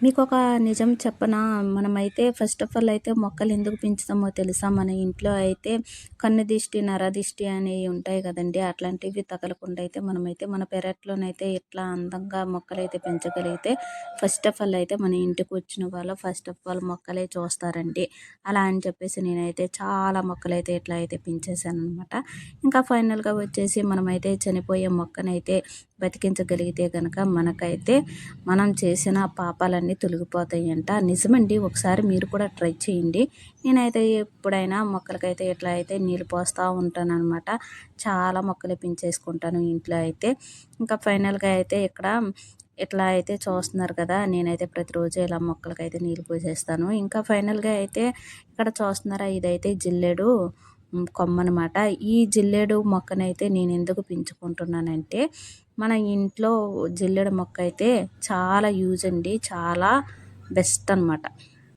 మీకు ఒక నిజం చెప్పనా? మనమైతే ఫస్ట్ ఆఫ్ ఆల్ అయితే మొక్కలు ఎందుకు పెంచుతామో తెలుసా? మన ఇంట్లో అయితే కన్ను దిష్టి నర దిష్టి అనేవి ఉంటాయి కదండి. అట్లాంటివి తగలకుండా అయితే మనమైతే మన పెరట్లోనైతే ఎట్లా అందంగా మొక్కలు అయితే పెంచగలిగితే ఫస్ట్ ఆఫ్ ఆల్ అయితే మన ఇంటికి వచ్చిన వాళ్ళు ఫస్ట్ ఆఫ్ ఆల్ మొక్కలే చూస్తారండి. అలా అని చెప్పేసి నేనైతే చాలా మొక్కలు అయితే ఎట్లా అయితే పెంచేశాను అనమాట ఇంకా ఫైనల్గా వచ్చేసి మనమైతే చనిపోయే మొక్కనైతే బతికించగలిగితే కనుక మనకైతే మనం చేసిన పాపాలన్నీ తొలగిపోతాయంట. నిజమండి ఒకసారి మీరు కూడా ట్రై చేయండి. నేనైతే ఎప్పుడైనా మొక్కలకైతే ఎట్లా అయితే నీళ్ళు పోస్తూ ఉంటాను అనమాట చాలా మొక్కలు పెంచేసుకుంటాను ఇంట్లో అయితే. ఇంకా ఫైనల్గా అయితే ఇక్కడ ఇట్లా అయితే చూస్తున్నారు కదా నేనైతే ప్రతిరోజు ఇలా మొక్కలకైతే నీళ్ళు పోసేస్తాను. ఇంకా ఫైనల్గా అయితే ఇక్కడ చూస్తున్నారా ఇదైతే జిల్లెడు. కొమ్మనమాట. ఈ జిల్లేడు మొక్కనైతే నేను ఎందుకు పెంచుకుంటున్నానంటే మన ఇంట్లో జిల్లేడు మొక్క అయితే చాలా యూజ్ అండి. చాలా బెస్ట్ అనమాట